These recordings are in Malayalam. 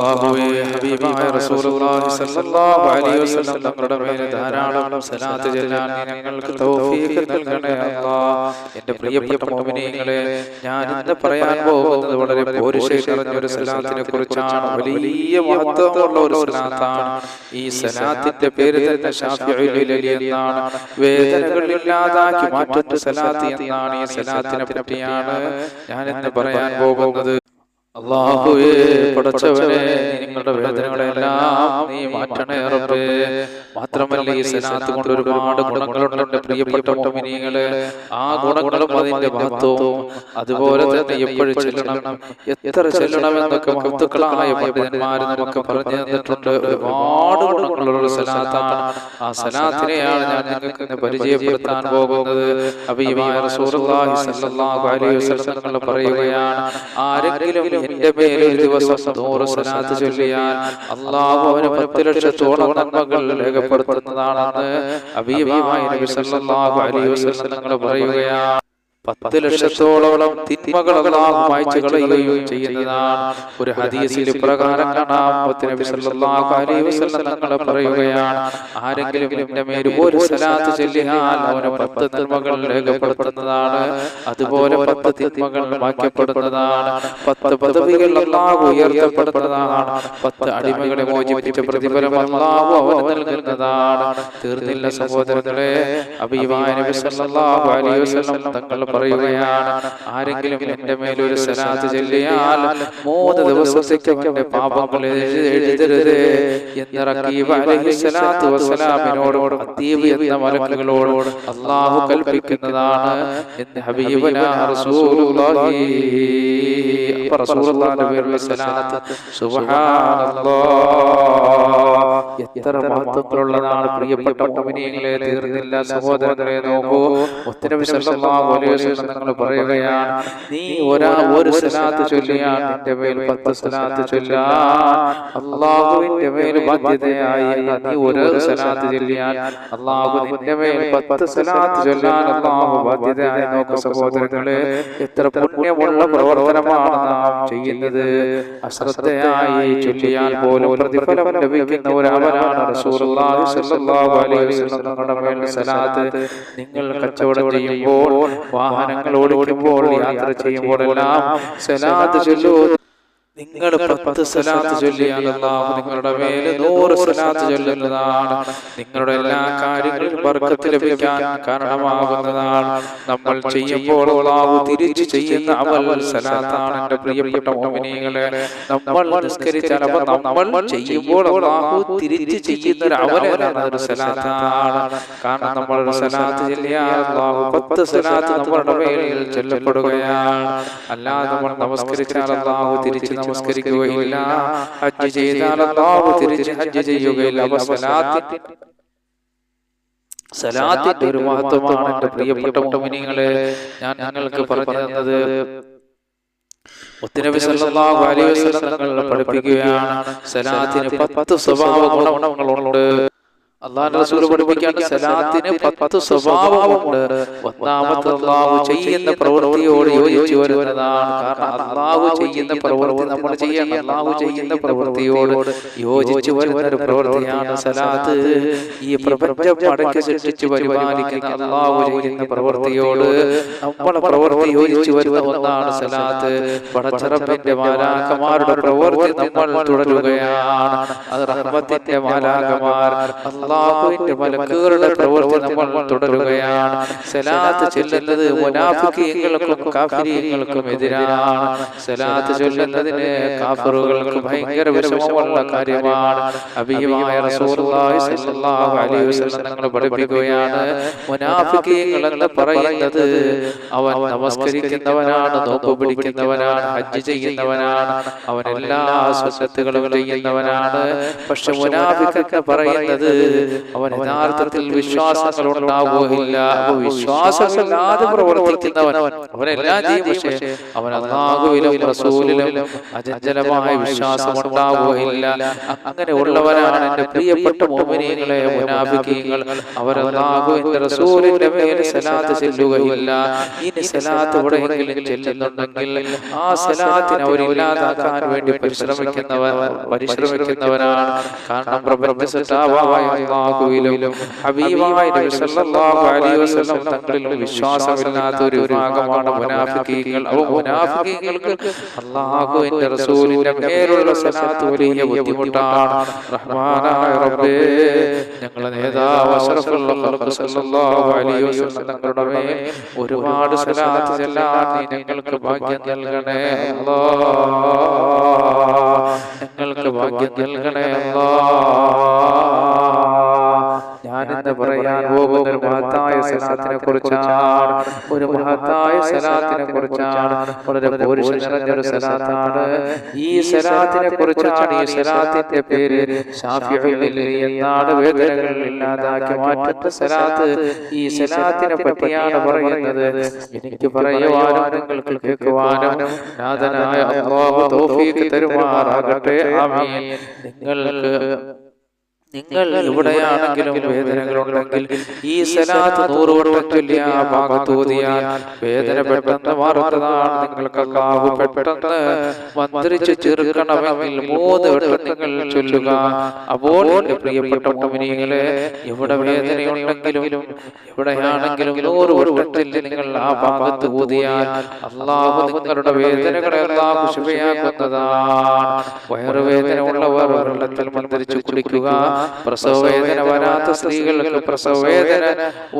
അല്ലാഹുവേ ഹബീബായ റസൂലുള്ളാഹി സ്വല്ലല്ലാഹു അലൈഹി വസല്ലം തങ്ങളുടെ മേൽ ധാരാളം സലാത്ത് ചെല്ലാൻ ഞങ്ങൾക്ക് തൗഫീഖ് നൽകണേ അല്ലാഹ് എന്റെ പ്രിയപ്പെട്ട മുഅ്മിനീങ്ങളെ ഞാൻ ഇന്ന് പറയാൻ പോകുന്നത് വളരെ പോരിശേ നിറഞ്ഞൊരു സലാത്തിനെ കുറിച്ചാണ് വലിയ മഹത്വമുള്ള ഒരു സലാത്താണ് ഈ സലാത്തിന്റെ പേര് തന്നെ ഷാഫിഉൽ എന്നാണ് വേദനകൾ ഇല്ലാതാക്കി മാറ്റുന്ന സലാത്ത് എന്നാണ് ഈ സലാത്തിനെ പറ്റിയാണ് ഞാൻ ഇന്ന് പറയാൻ പോകുന്നത് അള്ളാഹുവേ പടച്ചവനെ നിങ്ങളുടെ വേദനകളെല്ലാം നീ മാറ്റണേ റബ്ബേ. മാത്രമല്ല ഈ സലാത്ത് കൊണ്ട് ഒരുപാട് ഗുണങ്ങളുണ്ട്. പ്രിയപ്പെട്ട മോമിനികളെ ആ ഗുണങ്ങളും അതിന്റെ മഹത്വവും. അതുപോലെ തന്നെ എപ്പോഴും ചെല്ലണം. എത്ര ചെല്ലണമെന്നൊക്കെ മഹത്തുക്കളായ പണ്ഡിതന്മാർ നമുക്ക് പറഞ്ഞു തന്നിട്ടുണ്ട്. ഒരുപാട് ഗുണങ്ങളുള്ള ഒരു സലാത്താണ്. ആ സലാത്തിനെയാണ് ഞാൻ നിങ്ങൾക്ക് പരിചയപ്പെടുത്താൻ പോകുന്നത്. അപ്പൊ ഈ പറയുകയാണ് ആരെങ്കിലും എന്റെ പേരിൽ ഒരു ദിവസം നൂറ് സലാത്ത് ചൊല്ലിയാൽ അള്ളാഹു അവന് പത്ത് ലക്ഷത്തോളം നന്മകൾ രേഖപ്പെടുത്തുന്നതാണെന്ന് അബീബായ നബി സല്ലല്ലാഹു അലൈഹി പറയുകയാണ്. പത്ത് ലക്ഷത്തോളം തിന്മകൾ അള്ളാഹു മായ്ച്ചു കളയുകയും ചെയ്യുന്നതാണ്. ഒരു ഹദീസിൽ പ്രകാരം തങ്ങൾ പറയുകയാണ് ആരെങ്കിലും എന്റെ മേൽ ഒരു സലാത്ത് ചൊല്ലിയാൽ അവന് പത്ത് തിന്മകൾ രേഖപ്പെടുത്തുന്നതാണ്. അതുപോലെ പത്ത് തിന്മകൾ മാറ്റപ്പെടുന്നതാണ് പത്ത് പദവികൾ അള്ളാഹു ഉയർത്തപ്പെടുന്നതാണ്. പത്ത് അടിമകളെ മോചിപ്പിച്ച പ്രതിഫലം അള്ളാഹു അവന് നൽകുന്നതാണ്. തീർന്നില്ല സഹോദരങ്ങളെ വസല്ലം തങ്ങൾ പറയുകയാണ് ആരെങ്കിലും എന്റെ മേൽ ഒരു സലാത്ത് ചൊല്ലിയാൽ മൂന്ന് ദിവസത്തേക്ക് അവന്റെ പാപങ്ങൾ എഴുതരുത്. എന്ന് റക്കീബ് അലൈഹി സ്വലാത്തു വസ്സലാമിനോട് അത്തീബ് എന്ന മലക്കുകളോട് അള്ളാഹു കൽപ്പിക്കുന്നതാണ് എന്ന് ഹബീബന റസൂലുള്ളാഹി. അപ്പൊ റസൂലുള്ളാഹിന്റെ പേരുള്ള സലാത്ത് സുബ്ഹാനല്ലാഹ് എത്ര മഹത്വങ്ങളുള്ളതാണ് പ്രിയപ്പെട്ട മുഅ്മിനീങ്ങളെ തീർന്നില്ല. സഹോദരങ്ങളെ നോക്കൂ. മുത്തനബി സല്ലല്ലാഹു അലൈഹി വസല്ലം തങ്ങൾ പറയുകയാണ് നീ ഒരാ ഒരു സലാത്ത് ചൊല്ലിയാൽ നിന്റെ മേൽ പത്ത് സലാത്ത് ചൊല്ലാൻ അള്ളാഹുവിന്റെ മേൽ ബാധ്യതയായി നീ ഒരു സലാത്ത് ചൊല്ലിയാൽ അള്ളാഹു നിന്റെ മേൽ പത്ത് സലാത്ത് ചൊല്ലാൻ അള്ളാഹു ബാധ്യതയായി നോക്കൂ സഹോദരങ്ങളെ. എത്ര പുണ്യമുള്ള പ്രവർത്തനമാണ് ചെയ്യുന്നത്. അശ്രദ്ധയായി ചൊല്ലിയാൽ പോലും പ്രതിഫലം ലഭിക്കുന്ന ഒരു റസൂലുള്ളാഹി സ്വല്ലല്ലാഹു അലൈഹി വസല്ലം തങ്ങളുടെ സലാത്ത് നിങ്ങൾ കച്ചവടം ചെയ്യുമ്പോൾ വാഹനങ്ങൾ ഓടിക്കുമ്പോൾ യാത്ര ചെയ്യുമ്പോഴെല്ലാം സലാത്ത് ചൊല്ലൂ നിങ്ങൾ പത്ത് സലാത്ത് ചൊല്ലിയാൽ അല്ലാഹു നിങ്ങളുടെ മേൽ നൂറ് സലാത്ത് ചൊല്ലുന്നതാണ്. നിങ്ങളുടെ എല്ലാ കാര്യങ്ങളും ബർക്കത്ത് ലഭിക്കാൻ കാരണമാകുന്നതാണ്. നമ്മൾ ചെയ്യുമ്പോൾ അല്ലാഹു തിരിച്ചു ചെയ്യുന്ന അമൽ സലാത്താണ് എന്റെ പ്രിയപ്പെട്ട മോമിനികളെ. നമ്മൾ നിസ്കരിച്ചാൽ അപ്പോൾ നമ്മൾ ചെയ്യുമ്പോൾ അല്ലാഹു തിരിച്ചു ചെയ്യുന്ന ഒരു അമലാണ് ഒരു സലാത്താണ് കാരണം നമ്മൾ ഒരു സലാത്ത് ചൊല്ലിയാൽ അല്ലാഹു പത്ത് സലാത്ത് നമ്മളുടെ മേലിൽ ചൊല്ലപ്പെടുകയാണ്. അല്ലാതെ നമ്മൾ നമസ്കരിച്ചാൽ അല്ലാഹു തിരിച്ചു നമസ്കരിക്കുകയില്ല. ഹജ്ജ് ചെയ്താൽ അല്ലാഹു തിരിച്ച് ഹജ്ജ് ചെയ്യുകയില്ല. അപ്പൊ സലാത്തി സലാത്തിന്റെ ഒരു മഹത്വമാണ് എന്റെ പ്രിയപ്പെട്ട മുഅ്മിനീങ്ങളെ ഞാൻ ഞങ്ങൾക്ക് പറഞ്ഞു തന്നത് മുത്തനബി സല്ലല്ലാഹു അലൈഹി വസല്ലം പഠിപ്പിക്കുകയാണ്. സലാത്തിന് പത്ത് സ്വഭാവ ഗുണങ്ങളുണ്ട്. അള്ളാഹുന്റെ റസൂൽ പഠിപ്പിക്കാൻ സലാത്തിന് പത്ത് സ്വഭാവമുണ്ട്. ഒന്നാമത്തെ അള്ളാഹു ചെയ്യുന്ന പ്രവൃത്തിയോട് യോജിച്ചു വരുന്നതാണ്. കാരണം അള്ളാഹു ചെയ്യുന്ന പ്രവൃത്തി നമ്മൾ ചെയ്യണം അള്ളാഹു ചെയ്യുന്ന പ്രവൃത്തിയോട് യോജിച്ചു വരുന്ന ഒരു പ്രവൃത്തിയാണ് സലാത്ത്. ഈ പ്രപഞ്ചം അടക്കി സൃഷ്ടിച്ചു പരിപാലിക്കുന്ന അള്ളാഹു ചെയ്യുന്ന പ്രവൃത്തിയോട് നമ്മളെ പ്രവൃത്തി യോജിച്ചു വരുന്ന ഒന്നാണ് സലാത്ത്. പടച്ചറപ്പിന്റെ മാലാക്കമാരുടെ പ്രവൃത്തി നമ്മൾ തുടരുകയാണ്. അത് റഹ്മത്തിന്റെ മാലാക്കമാർ അള്ളാഹുവിന്റെ മലക്കുകളുടെ പ്രവൃത്തി നമ്മൾ തുടരുകയാണ്. സലാത്ത് ചൊല്ലുന്നത് മുനാഫിക്കീങ്ങൾക്കും കാഫിരീങ്ങൾക്കും എതിരാണ്. സലാത്ത് ചൊല്ലുന്നതിന് കാഫറുകൾക്ക് ഭയങ്കര വിഷമമുള്ള കാര്യമാണ്. അഭിയമായ റസൂലുള്ളാഹി സ്വല്ലല്ലാഹു അലൈഹി വസല്ലം തങ്ങൾ പഠിപ്പിക്കുകയാണ്. മുനാഫിക്കീങ്ങൾ എന്ന് പറയുന്നത് അവൻ നമസ്കരിക്കുന്നവനാണ് നോമ്പ് പിടിക്കുന്നവനാണ് ഹജ്ജ് ചെയ്യുന്നവനാണ് അവൻ എല്ലാ സ്വസത്തുകളും ചെയ്യുന്നവനാണ്. പക്ഷെ മുനാഫിക്കൊക്കെ പറയുന്നത് അവൻ യഥാർത്ഥത്തിൽ വിശ്വാസങ്ങൾ ഉണ്ടാവുകയില്ല അപ്പൊ വിശ്വാസമില്ലാതെ പ്രവർത്തിക്കുന്നവൻ അവനെല്ലാം ചെയ്യും പക്ഷേ അവൻ അള്ളാഹുവിലും റസൂലിലും അചഞ്ചലമായ വിശ്വാസം ഉണ്ടാവുകയില്ല അങ്ങനെ ഉള്ളവരാണ് എന്റെ പ്രിയപ്പെട്ട മോമിനിയങ്ങളെ മുനാഫിക്കീങ്ങൾ. അവർ അള്ളാഹുവിന്റെ റസൂലിന്റെ മേൽ സലാത്ത് ചെല്ലുകയില്ല. ഇനി സലാത്ത് എവിടെയെങ്കിലും ചെല്ലുന്നുണ്ടെങ്കിൽ ആ സലാത്തിനെ അവരില്ലാതാക്കാൻ വേണ്ടി പരിശ്രമിക്കുന്നവർ പരിശ്രമിക്കുന്നവരാണ്. കാരണം പ്രപഞ്ച സൃഷ്ടാവായ ഹബീബായ അലൈഹി വസല്ലം വിശ്വാസമില്ലാത്ത ഒരു വിഭാഗമാണ് അവ മേലുള്ള വലിയ റഹ്മാനായ റബ്ബേ ഖൽഖ് സല്ലല്ലാഹു അലൈഹി വസല്ലം ഒരുപാട് ഞങ്ങൾക്ക് ഭാഗ്യം നൽകണേ അല്ലാഹ് ഞങ്ങൾക്ക് ഭാഗ്യം നൽകണേ ഞാനിന്ന് സലാത്തിനെ കുറിച്ചാണ്. ഒരു മഹത്തായ സലാത്തിനെ കുറിച്ചാണ്. വളരെ പോരുഷ നിറഞ്ഞൊരു സലാത്താണ്. ഈ സലാത്തിനെ കുറിച്ചാണ് ഈ സലാത്തിന്റെ പേര്. എന്നാണ് വേദനകളിൽ ഇല്ലാതാക്കി മാറ്റുന്ന സലാത്ത്. ഈ സലാത്തിനെ പറ്റിയാണ് പറയുന്നത്. എനിക്ക് പറയുവാനും നിങ്ങൾക്ക് കേൾക്കുവാനും നാഥനായ അല്ലാഹു തൗഫീഖ് തരുമാറാകട്ടെ. ആമീൻ. നിങ്ങൾക്ക് നിങ്ങൾ എവിടെയാണെങ്കിലും വേദനകളുണ്ടെങ്കിൽ ഈ സലാത്ത് നൂറ് വട്ടം ചൊല്ലിയ ആ ഭാഗത്ത് ഓതിയാൽ വേദന പെട്ടെന്ന് മാറുന്നതാണ് നിങ്ങൾക്ക് അല്ലാഹു പെട്ടെന്ന് മന്ത്രിച്ച് ചെറുക്കണമെങ്കിൽ മൂന്ന് വട്ടം നിങ്ങൾ ചൊല്ലുക. അപ്പോൾ പ്രിയപ്പെട്ട മോമിനികളെ എവിടെ വേദനയുണ്ടെങ്കിലും എവിടെയാണെങ്കിലും നൂറ് വട്ടത്തിൽ നിങ്ങൾ ആ ഭാഗത്ത് ഊതിയാൽ അള്ളാഹു നിങ്ങളുടെ വേദനകളെ ശുഭയാക്കുന്നതാണ് വയറുവേദന ഉള്ളവർ വെള്ളത്തിൽ മന്ത്രിച്ച് കുടിക്കുക പ്രസവവേദന വരാത്ത സ്ത്രീകൾക്ക് പ്രസവവേദന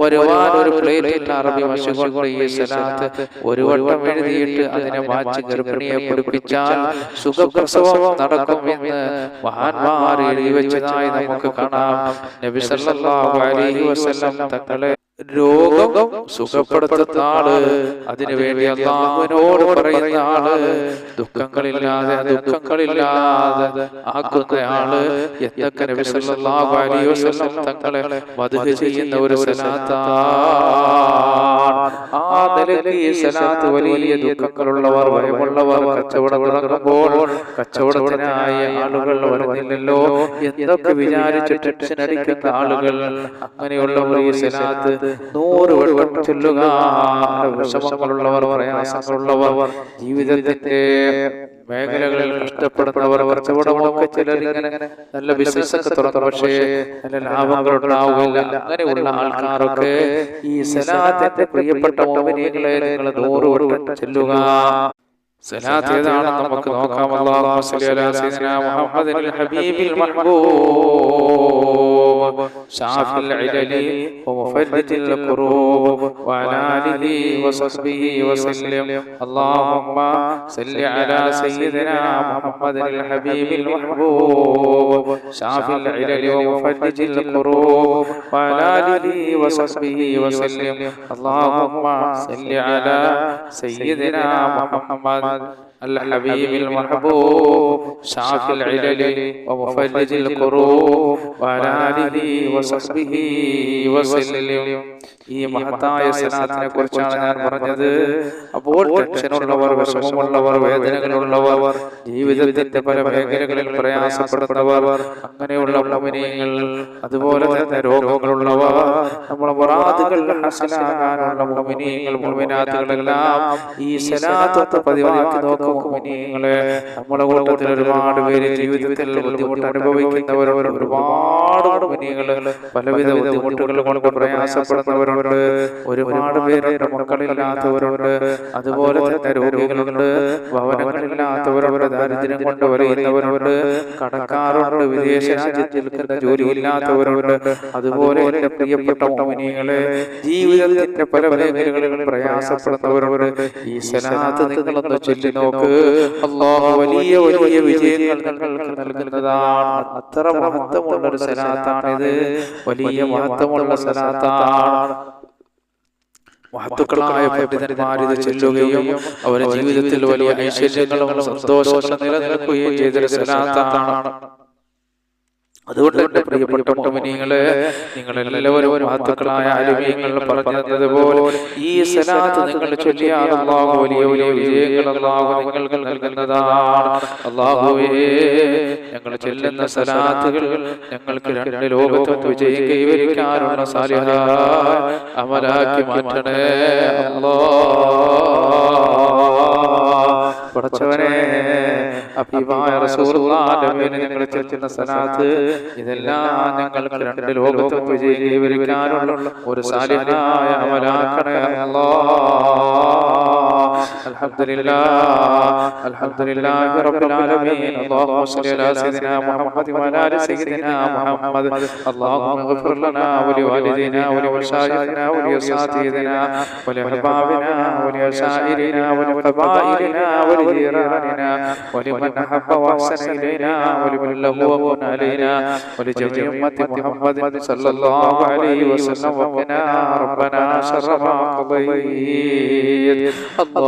ഒരുപാട് ഒരു പ്ലേറ്റിൽ അറബി വശം കൊണ്ട് ഈ സലാത്ത് ഒരു വട്ടം എഴുതിയിട്ട് അതിനെ വാച്ച് ഗർഭിണിയെ പിടിപ്പിച്ചാൽ സുഖപ്രസവം നടക്കുമെന്ന് മഹാന്മാർ എഴുതി വെച്ചതായി നമുക്ക് കാണാം. നബി സല്ലല്ലാഹു അലൈഹി വസല്ലം തങ്ങളെ രോഗം സുഖപ്പെടുത്തുന്ന ആൾ അതിനുവേണ്ടി അള്ളാഹുവിനോട് പറയുന്ന ആൾ ദുഃഖങ്ങളില്ലാതെ ദുഃഖങ്ങളില്ലാതെ ആക്കുന്ന ആൾ എന്തൊക്കെ തങ്ങളെ മദ്ഹ് ചെയ്യുന്ന ഒരു ആ നിലയ്ക്ക് ഈ സലാത്ത് വലിയ ദുഃഖങ്ങളുള്ളവർ ഭയമുള്ളവർ കച്ചവടം കച്ചവടത്തിനായ ആളുകൾ വരുന്നില്ലല്ലോ. എന്തൊക്കെ വിചാരിച്ച് ടെൻഷൻ അടിക്കുന്ന ആളുകൾ? അങ്ങനെയുള്ളവർ ഈ സലാത്ത് നൂറ് വട്ടം ചൊല്ലുക. വിഷമങ്ങളുള്ളവർ പ്രയാസങ്ങളുള്ളവർ ജീവിതത്തിന്റെ മേഖലകളിൽ കഷ്ടപ്പെടുന്നവർ കച്ചവടമൊക്കെ ചിലർ ഇങ്ങനെ നല്ല ബിസിനസ് ഒക്കെ തുറന്നു. പക്ഷേ നല്ല ലാഭങ്ങൾ ഉണ്ടാവുകയില്ല. അങ്ങനെയുള്ള ആൾക്കാരൊക്കെ ഈ സലാത്തിന്റെ പ്രിയപ്പെട്ട മോമിനികളെ നിങ്ങൾ നൂറ് വട്ടം ചെല്ലുക. സലാത്ത് ഏതാണെന്ന് നമുക്ക് നോക്കാം. അല്ലാഹു സ്വല്ലി അലൈഹി വസല്ലം മുഹമ്മദിൽ ഹബീബിൽ മഹ്ബൂബ്. شافي العلل ومفرج الكروب وعلى آله وصحبه وسلم. اللهم صل على سيدنا محمد الحبيب المحبوب. شافي العلل ومفرج الكروب وعلى آله وصحبه وسلم. اللهم صل على سيدنا محمد الحبيب المحبوب شافي العلل ومفرج الكروب وعلى آله وصحبه وسلم ഈ മഹത്തായ സലാത്തിനെ കുറിച്ചാണ് ഞാൻ പറഞ്ഞത് അപ്പോൾ ടെൻഷനുള്ളവർ വിഷമമുള്ളവർ വേദനകളുള്ളവർ ജീവിതത്തിന്റെ പല മേഖലകളിൽ പ്രയാസപ്പെടുന്നവർ അങ്ങനെയുള്ള മുമിനീങ്ങൾ അതുപോലെ തന്നെ രോഗങ്ങളുള്ളവർ നമ്മളെ മുറാദുകൾ ഹസനാകാനുള്ള മുമിനീങ്ങൾ മുമിനാത്തുകളെല്ലാം ഈ സലാത്തൊക്കെ പതിവാക്കി നോക്കും മുമിനീങ്ങളെ നമ്മുടെ കൂട്ടത്തിൽ ഒരുപാട് പേര് ജീവിതത്തിൽ ബുദ്ധിമുട്ട് അനുഭവിക്കുന്നവരോട് ഒരുപാട് മുമിനീങ്ങൾ പലവിധ ബുദ്ധിമുട്ടുകൾ കൊണ്ട് പ്രയാസപ്പെടുന്നവരുണ്ട്. ഒരുപാട് പേരുണ്ട് മക്കളില്ലാത്തവരുണ്ട്. അതുപോലെ തന്നെ രോഗികളുണ്ട്. ഭവനങ്ങളില്ലാത്തവരുണ്ട്. ദാരിദ്ര്യം കൊണ്ട് വരയുന്നവരുണ്ട് കടക്കാറുണ്ട് വിദേശ രാജ്യത്തിൽ നിൽക്കുന്ന ജോലിയില്ലാത്തവരുണ്ട്. അതുപോലെ എന്റെ പ്രിയപ്പെട്ട മോമിനികളെ ജീവിതത്തിന്റെ പല മേഖലകളിൽ പ്രയാസപ്പെടുന്നവരുണ്ട്. ഈ സലാത്ത് നിങ്ങളൊന്ന് ചൊല്ലി നോക്ക് അള്ളാഹു വലിയ വലിയ വിജയങ്ങൾ നിങ്ങൾക്ക് നൽകുന്നതാണ്. അത്ര ഒരു വലിയ ഇത് അവരുടെ ജീവിതത്തിൽ വലിയ ഐശ്വര്യങ്ങളും സന്തോഷങ്ങളും നിലനിൽക്കുകയും ചെയ്തൊരു സലാത്താണ് അതുകൊണ്ട് പ്രിയപ്പെട്ട പ്രിയപ്പെട്ട നിങ്ങൾ എല്ലാവരും മഹത്തുക്കളായ അലുമീങ്ങൾ പറഞ്ഞതുപോലെ ഈ സലാത്ത് നിങ്ങൾ ചൊല്ലിയാൽ അള്ളാഹു വലിയ വലിയ വിജയങ്ങൾ അള്ളാഹു നിങ്ങൾക്ക് നൽകുന്നതാണ്. അള്ളാഹുവേ ഞങ്ങൾ ചെല്ലുന്ന സലാത്തുകൾ ഞങ്ങൾക്ക് രണ്ട് ലോകത്തും വിജയം കൈവരിക്കാനുള്ള സാധ്യത അമലാക്കി മാറ്റണേ അല്ലാ പടച്ചവനെ ഞങ്ങൾ ചെല്ലുന്ന ഇതെല്ലാം ഞങ്ങൾക്ക് രണ്ട് ലോകത്തും ഒരു സാലിഹായ അമലാക്കണേ. الحمد لله الحمد لله رب العالمين اللهم صل على سيدنا محمد وعلى ال سيدنا محمد اللهم اغفر لنا ولوالدينا ولمشايخنا ولاساتذتنا ولأحبابنا ولأشائرنا ولقبائلنا ولجيراننا ولمن أحب وأحسن إلينا ولمن له وكن علينا ولجميع أمة محمد صلى الله عليه وسلم وقنا ربنا شر ما قضيت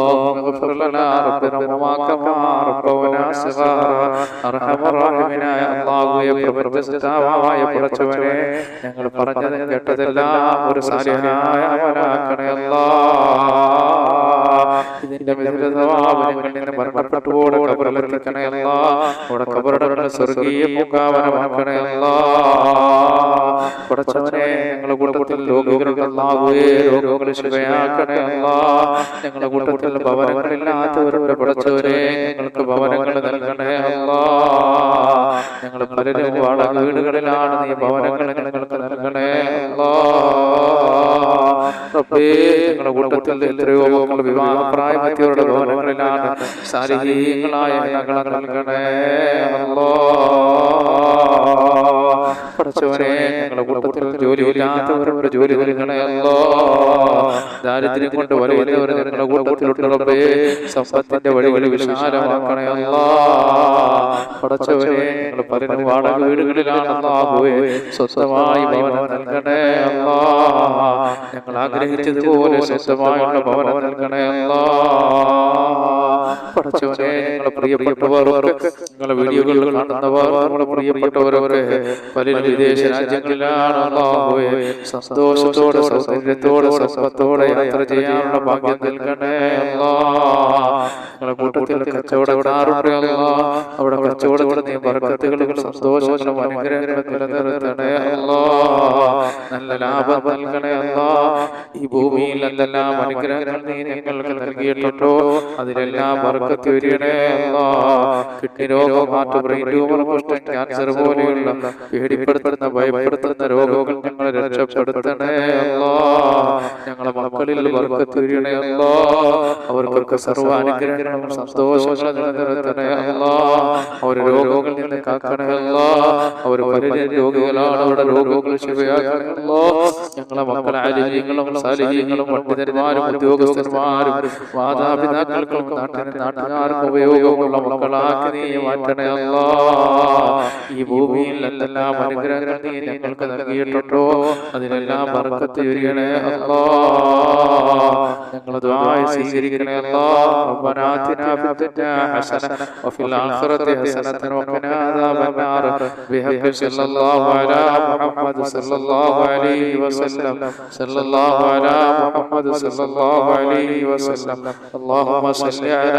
اللهم اغفر لنا ربنا وما كما ربنا صغارا أرحم الراحمين يا الله പ്രപഞ്ചസ്ഥാവായ പുറച്ചവനെ ഞങ്ങൾ പറഞ്ഞതും കേട്ടതെല്ലാം ഒരു സാലിഹായ അമലാക്കണേ അല്ലാ ഇതിന്റെ അവിടെ കബറുടെ സ്വർഗീയ ഞങ്ങളുടെ കൂട്ടത്തിൽ രോഗങ്ങൾ ഞങ്ങളുടെ കൂട്ടത്തിൽ ഭവനങ്ങളില്ലാത്തവരുടെ പടച്ചവരെ ഞങ്ങൾക്ക് ഭവനങ്ങൾ നൽകണേ ഞങ്ങൾ പലരും വാടക വീടുകളിലാണ് നീ ഭവനങ്ങൾ ഞങ്ങൾക്ക് നൽകണേ അല്ലാ. റബ്ബേ ഞങ്ങളുടെ കൂട്ടത്തിൽ എത്രയോ മക്കൾ വിവാഹപ്രായമെത്തിയവരുടെ ഭവനങ്ങളിലാണ് ശാരീരികങ്ങളായ ഞങ്ങളെ നൽകണേ അല്ലാ പഠിച്ചവനെ ഞങ്ങളുടെ കൂട്ടത്തിൽ ജോലിയില്ലാത്തവരുടെ ജോലി നൽകണമല്ലോ ദാരിദ്ര്യം കൊണ്ട് വലയുന്നവർ ഞങ്ങളുടെ കൂട്ടത്തിലുള്ളവരെ സമ്പത്തിന്റെ വഴി വിശാലമാക്കണമല്ലോ പഠിച്ചവനെ ഞങ്ങൾ പലരും വാടക വീടുകളിലാണെന്നാകുവേ സ്വസ്ഥമായി ഭവനം നൽകണേ അല്ലാ. ഞങ്ങൾ ആഗ്രഹിച്ചതുപോലെ സ്വസ്ഥമായുള്ള ഭവനം നൽകണേ അല്ലാ. പഠിച്ചവനെ ഞങ്ങളെ പ്രിയപ്പെട്ടവർക്ക് നിങ്ങളെ വീഡിയോകൾ കാണുന്നവർ നമ്മളെ പ്രിയപ്പെട്ടവരൊക്കെ പല വിദേശ രാജ്യങ്ങളിലാണ് സന്തോഷത്തോടെ സൗന്ദര്യത്തോടെ സമ്പത്തോടെ യാത്ര ചെയ്യാനുള്ള ഭാഗ്യം നൽകണേ നിങ്ങളെ കൂട്ടത്തിൽ അല്ലാ അവിടെ കച്ചവടത്തിൽ നീ ബർക്കത്തുകളും സന്തോഷങ്ങളും അനുഗ്രഹങ്ങളും നിലനിർത്തണേ അല്ലാ നല്ല ലാഭം നൽകണേ അല്ലോ ഈ ഭൂമിയിൽ എന്തെല്ലാം അനുഗ്രഹങ്ങൾ നീ ഞങ്ങൾക്ക് നൽകിയിട്ടുണ്ടോ? അതിലെല്ലാം ബർക്കത്ത് പേടിപ്പെടുത്തുന്ന ഭയപ്പെടുത്തുന്ന രോഗങ്ങൾ ഞങ്ങളെ രക്ഷപ്പെടുത്തണേ ഞങ്ങളെ മക്കളിൽ ബർക്കത്ത് അവർക്കൊക്കെ സർവാനുഗ്രഹങ്ങളും സന്തോഷങ്ങളും അവർ രോഗങ്ങളിൽ നിന്ന് അവർ രോഗികളാണ്. അവരുടെ രോഗങ്ങൾ ഞങ്ങളെ മക്കളെ ആരോഗ്യങ്ങളും സാലിഹ്യങ്ങളും പണ്ഡിതന്മാരും ഉദ്യോഗസ്ഥന്മാരും മാതാപിതാക്കൾക്കും നാട്ടിന് നാട്ടുകാർക്കും ഉപയോഗമുള്ള മക്കളാക്കി നീ മാറ്റണേ അല്ലാ ഈ ഭൂമിയിൽ എന്തെല്ലാം അനുഗ്രഹങ്ങൾ നീ ഞങ്ങൾക്ക് നൽകിയിട്ടുണ്ടോ അതിനെല്ലാം ബർക്കത്ത് ചൊരിയണേ അല്ലാ ഞങ്ങൾ ദുആ സ്വീകരിക്കണേ അല്ലാ ربنا آتنا في الدنيا حسنة وفي الآخرة حسنة وقنا عذاب النار بحق صلى الله على محمد صلى الله عليه وسلم صلى الله على محمد صلى الله عليه وسلم اللهم صل على